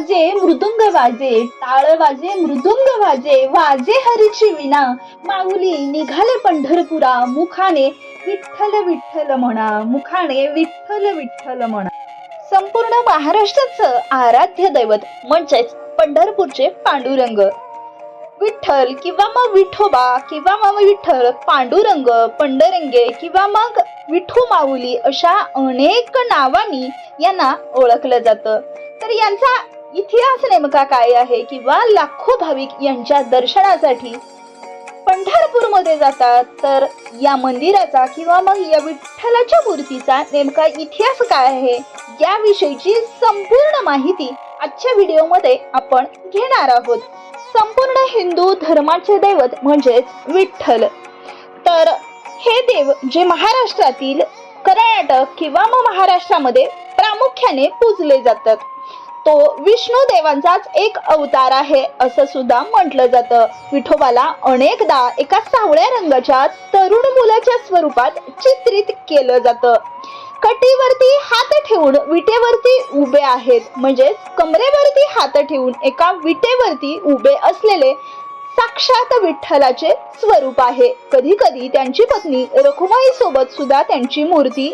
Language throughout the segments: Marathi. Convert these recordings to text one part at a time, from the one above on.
वाजे मृदुंग वाजे टाळ वाजे मृदुंग वाजे वाजे हरीची विना माऊली निघाले पंढरपुरा मुखाने विठ्ठल विठ्ठल म्हणा मुखाने विठ्ठल विठ्ठल म्हणा. संपूर्ण महाराष्ट्राचं आराध्य दैवत म्हणजेच पंढरपूरचे पांडुरंग. विठ्ठल किंवा मग विठोबा किंवा मग विठ्ठल पांडुरंग पंडरंगे किंवा मग विठू माऊली अशा अनेक नावांनी यांना ओळखलं जातं. तर यांचा इतिहास नेमका काय आहे किंवा लाखो भाविक यांच्या दर्शनासाठी पंढरपूरमध्ये जातात तर या मंदिराचा किंवा मग या विठ्ठलाच्या मूर्तीचा नेमका इतिहास काय आहे याविषयीची संपूर्ण माहिती आजच्या व्हिडिओमध्ये आपण घेणार आहोत. संपूर्ण हिंदू धर्माचे दैवत म्हणजेच विठ्ठल. तर हे देव जे महाराष्ट्रातील कर्नाटक किंवा मग महाराष्ट्रामध्ये प्रामुख्याने पूजले जातात. तो विष्णू देवांचाच एक अवतार आहे असं सुद्धा म्हटलं जातं. विठोबाला अनेकदा एका सावळ्या रंगाच्या तरुण मुलाच्या स्वरूपात चित्रित केलं जातं. कटीवरती हात ठेवून विटेवरती उभे आहेत. म्हणजेच कमरेवरती हात ठेवून एका विटेवरती उभे असलेले साक्षात विठ्ठलाचे स्वरूप आहे. कधी कधी त्यांची पत्नी रखुमाई सोबत सुद्धा त्यांची मूर्ती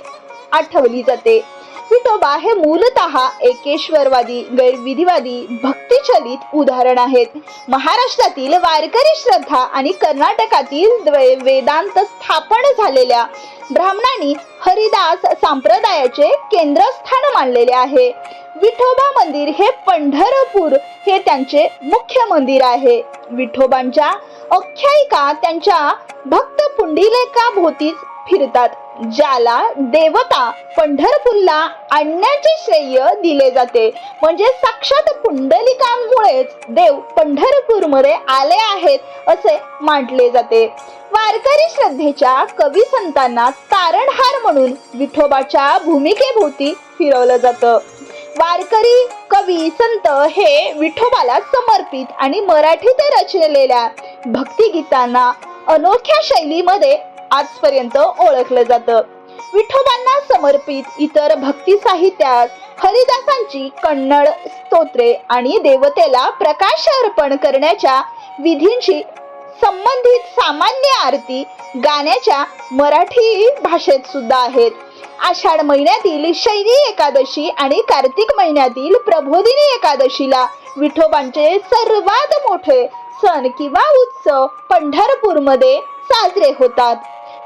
आठवली जाते. विठोबा हे मूलतः एकेश्वरवादी गैरविधिवादी भक्तिचलित उदाहरण आहेत. महाराष्ट्रातील वारकरी श्रद्धा आणि कर्नाटकातील वेदांत स्थापन झालेल्या ब्राह्मणांनी हरिदास संप्रदायाचे केंद्रस्थान मानलेले आहे. विठोबा मंदिर हे पंढरपूर हे त्यांचे मुख्य मंदिर आहे. विठोबांच्या आख्यायिका त्यांच्या भक्त पुंडिलेका भोवतीच फिरतात. ज्याला देवता पंढरपूरला आणण्याचे श्रेय दिले जाते. म्हणजे साक्षात पुंडलिकांमुळेच देव पंढरपूरमध्ये आले आहेत असे मानले जाते. वारकरी श्रद्धेच्या कवी संतांना तारणहार म्हणून विठोबाच्या भूमिकेभोवती फिरवलं जातं. वारकरी कवी संत हे विठोबाला समर्पित आणि मराठीत रचलेल्या भक्तिगीतांना अनोख्या शैलीमध्ये आजपर्यंत ओळखलं जातं. विठोबांना समर्पित इतर भक्ती साहित्यात हरिदासांची कन्नड स्तोत्रे आणि देवतेला प्रकाश अर्पण करण्याच्या विधींशी संबंधित सामान्य आरती गाण्याच्या मराठी भाषेत सुद्धा आहेत. आषाढ महिन्यातील शैली एकादशी आणि कार्तिक महिन्यातील प्रबोधिनी एकादशीला विठोबांचे सर्वात मोठे सण किंवा उत्सव पंढरपूरमध्ये साजरे होतात.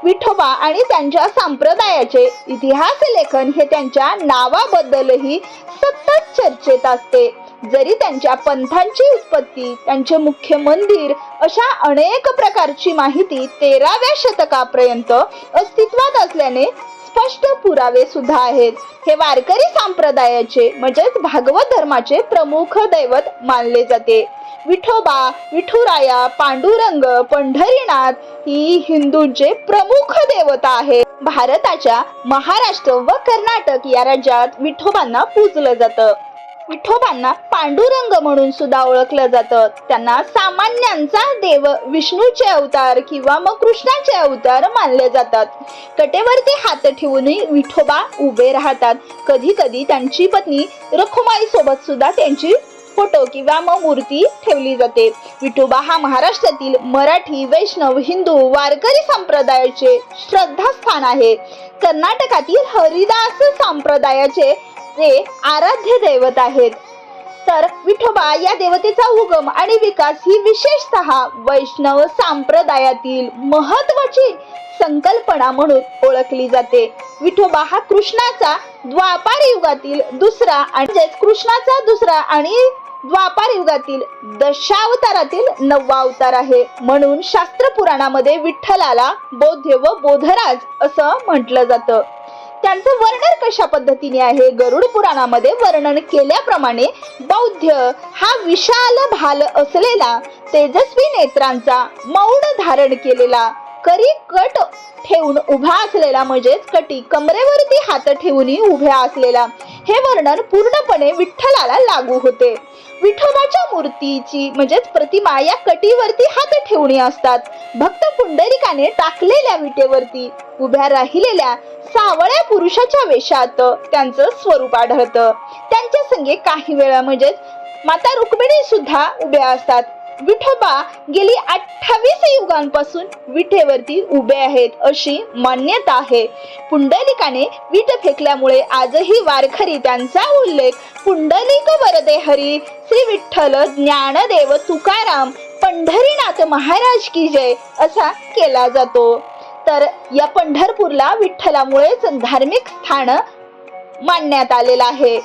विठोबा आणि त्यांच्या संप्रदायाचे इतिहास लेखन हे त्यांच्या नावाबद्दलही सतत चर्चेत असते. जरी त्यांच्या पंथांची उत्पत्ती त्यांचे मुख्य मंदिर अशा अनेक प्रकारची माहिती तेराव्या शतकापर्यंत अस्तित्वात असल्याने स्पष्ट पुरावे सुद्धा आहेत. हे वारकरी संप्रदायाचे म्हणजेच भागवत धर्माचे प्रमुख दैवत मानले जाते. विठोबा विठुराया पांडुरंग पंढरीनाथ ही हिंदूंचे प्रमुख देवता आहे भारताच्या महाराष्ट्र व कर्नाटक या राज्यात विठोबांना पूजलं जातं. विठोबांना पांडुरंग म्हणून सुद्धा ओळखलं जातं. त्यांना सामान्यांचा देव विष्णूचे अवतार किंवा मग कृष्णाचे अवतार मानले जातात. कटेवरती हात ठेवूनही विठोबा उभे राहतात. कधी कधी त्यांची पत्नी रखुमाई सोबत सुद्धा त्यांची फोटो किंवा मग मूर्ती ठेवली जाते. विठोबा हा महाराष्ट्रातील मराठी वैष्णव हिंदू वारकरी संप्रदायाचे श्रद्धास्थान आहे. कर्नाटकातील हरिदास संप्रदायाचे जे आराध्य दैवत आहेत. तर विठोबा या देवतेचा उगम आणि विकास ही विशेषतः वैष्णव संप्रदायातील महत्वाची संकल्पना म्हणून ओळखली जाते. विठोबा हा कृष्णाचा द्वापार युगातील दुसरा आणि म्हणजेच कृष्णाचा दुसरा आणि द्वापार युगातील दशावतारातील नववा अवतार आहे. म्हणून शास्त्र पुराणामध्ये विठ्ठलाला बौद्ध व बोधराज असं म्हटलं जातं. त्यांचं वर्णन कशा पद्धतीने आहे? गरुड पुराणामध्ये वर्णन केल्याप्रमाणे बौद्ध हा विशाल भाल असलेला तेजस्वी नेत्रांचा मौन धारण केलेला करी कट ठेवून उभा असलेला म्हणजेच कटी कमरेवरती हात ठेवून उभ्या असलेला हे वर्णन पूर्णपणे विठ्ठलाला लागू होते. विठोबाच्या मूर्तीची म्हणजेच प्रतिमा या कटीवरती हात ठेवणी असतात. भक्त पुंडलिकाने टाकलेल्या विटेवरती उभ्या राहिलेल्या सावळ्या पुरुषाच्या वेशात त्यांचं स्वरूप आढळतं. त्यांच्या संगे काही वेळा म्हणजेच माता रुक्मिणी सुद्धा उभ्या असतात. विठोबा गेली अठ्ठावीस युगांपासून विठेवरती उभे आहेत अशी मान्यता आहे. पुंडलिकाने विट फेकल्यामुळे आजही वारखरी त्यांचा उल्लेख पुंडलिक वरदे हरी श्री विठ्ठल ज्ञानदेव तुकाराम पंढरीनाथ महाराज की जय असा केला जातो. तर या पंढरपूरला विठ्ठलामुळेच धार्मिक स्थान मानण्यात आलेलं आहे.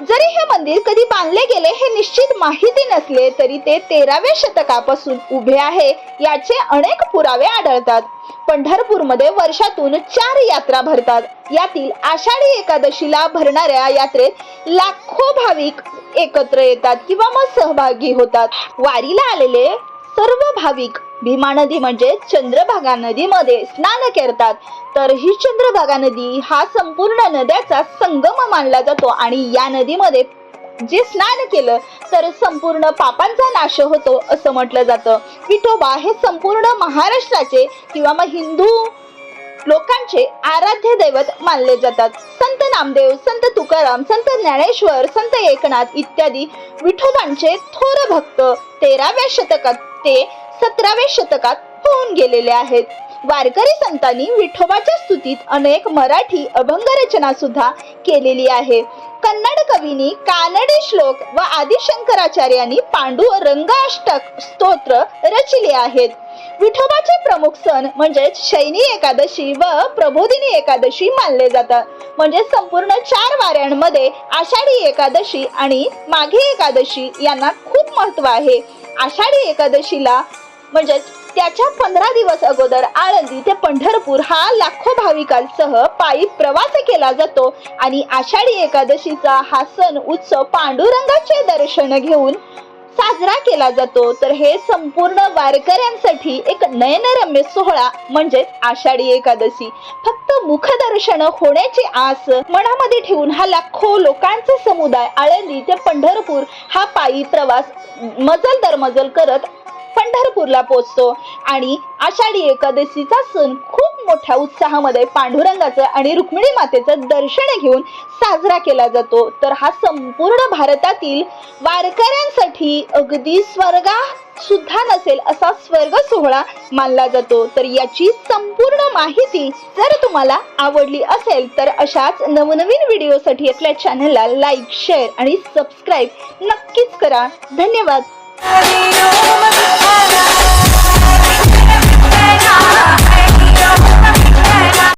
जरी हे मंदिर कधी बांधले गेले हे निश्चित माहिती नसले तरी ते तेराव्या शतकापासून उभे आहे याचे अनेक पुरावे आढळतात. पंढरपूरमध्ये वर्षातून चार यात्रा भरतात. यातील आषाढी एकादशीला भरणाऱ्या यात्रेत लाखो भाविक एकत्र येतात किंवा मग सहभागी होतात. वारीला आलेले सर्व भाविक भीमा नदी म्हणजे चंद्रभागा नदीमध्ये स्नान करतात. तर ही चंद्रभागा नदी हा संपूर्ण नद्याचा संगम मानला जातो आणि या नदीमध्ये जे स्नान केलं तर संपूर्ण पापांचा नाश होतो असं म्हटलं जातं. विठोबा हे संपूर्ण महाराष्ट्राचे किंवा मग हिंदू लोकांचे आराध्य दैवत मानले जातात. संत नामदेव संत तुकाराम संत ज्ञानेश्वर संत एकनाथ इत्यादी विठोबांचे थोर भक्त तेराव्या शतकात ते सतराव्या शतकात होऊन गेलेले आहेत. वारकरी संतांनी विठोबाच्या स्तुतीत अनेक मराठी अभंग रचना सुद्धा केलेली आहे. कन्नड कवींनी कानडे श्लोक व आदिशंकराचार्यांनी पांडू रंगाष्टक स्तोत्र रचले आहेत. विठोबाचे प्रमुख सण म्हणजे शैनी एकादशी व प्रबोधिनी एकादशी मानले जातात. म्हणजे संपूर्ण चार वाऱ्यांमध्ये आषाढी एकादशी आणि माघी एकादशी यांना खूप महत्त्व आहे. आषाढी एकादशीला म्हणजेच त्याच्या पंधरा दिवस अगोदर आळंदी ते पंढरपूर हा लाखो भाविकांसह पायी प्रवास केला जातो. आणि आषाढी एकादशीचा हा सण उत्सव पांडुरंगाचे दर्शन घेऊन साजरा केला जातो. तर हे संपूर्ण वारकऱ्यांसाठी एक नयनरम्य सोहळा म्हणजे आषाढी एकादशी. फक्त मुखदर्शन होण्याची आस मनामध्ये ठेवून हा लाखो लोकांचा समुदाय आळंदी ते पंढरपूर हा पायी प्रवास मजल दर मजल करत पंढरपूरला पोचतो आणि आषाढी एकादशीचा सण खूप मोठ्या उत्साहामध्ये पांडुरंगाचं आणि रुक्मिणी मातेचं दर्शन घेऊन साजरा केला जातो. तर हा संपूर्ण भारतातील वारकऱ्यांसाठी अगदी स्वर्गा सुद्धा नसेल असा स्वर्ग सोहळा मानला जातो. तर याची संपूर्ण माहिती जर तुम्हाला आवडली असेल तर अशाच नवनवीन व्हिडिओसाठी आपल्या चॅनलला लाईक शेअर आणि सबस्क्राईब नक्कीच करा. धन्यवाद. हरि